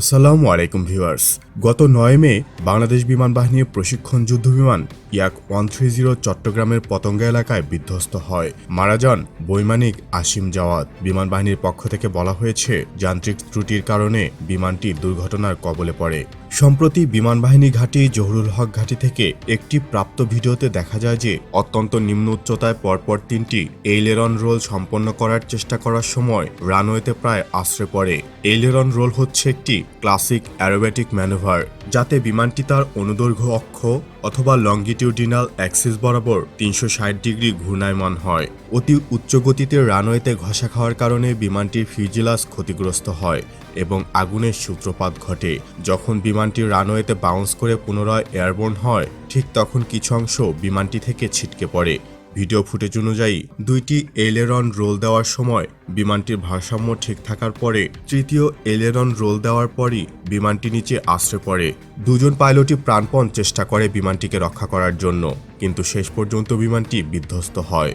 আসসালামু আলাইকুম ভিউয়ার্স। গত নয় মে বাংলাদেশ বিমান বাহিনীর প্রশিক্ষণ যুদ্ধ বিমান ইয়াক ওয়ান থ্রি জিরো চট্টগ্রামের পতঙ্গা এলাকায় বিধ্বস্ত হয়। মারা যান বৈমানিক আসিম জাওয়াত। বিমান বাহিনীর পক্ষ থেকে বলা হয়েছে, যান্ত্রিক ত্রুটির কারণে বিমানটি দুর্ঘটনার কবলে পড়ে। সম্প্রতি বিমান বাহিনী ঘাঁটি জহুরুল হক ঘাঁটি থেকে একটি প্রাপ্ত ভিডিওতে দেখা যায় যে অত্যন্ত নিম্ন উচ্চতায় পরপর তিনটি এইলেরন রোল সম্পন্ন করার চেষ্টা করার সময় রানওয়েতে প্রায় আশ্রে পড়ে। এইলেরন রোল হচ্ছে একটি ক্লাসিক অ্যারোবেটিক ম্যানুভার যাতে বিমানটি তার অনুদৈর্ঘ্য অক্ষ অথবা লঙ্গিটিউডিনাল অ্যাক্সিস বরাবর তিনশো ষাট ডিগ্রি ঘূর্ণায়মান হয়। অতি উচ্চ গতিতে রানওয়েতে ঘষা খাওয়ার কারণে বিমানটির ফিজিলাস ক্ষতিগ্রস্ত হয় এবং আগুনের সূত্রপাত ঘটে। যখন বিমানটি রানওয়েতে বাউন্স করে পুনরায় এয়ারবোর্ন হয়, ঠিক তখন কিছু অংশ বিমানটি থেকে ছিটকে পড়ে। ভিডিও ফুটেজ অনুযায়ী, দুইটি এলেরন রোল দেওয়ার সময় বিমানটির ভারসাম্য ঠিক থাকার পরে তৃতীয় এলেরন রোল দেওয়ার পরই বিমানটি নিচে আশ্রে পড়ে। দুজন পাইলটই প্রাণপণ চেষ্টা করে বিমানটিকে রক্ষা করার জন্য, কিন্তু শেষ পর্যন্ত বিমানটি বিধ্বস্ত হয়।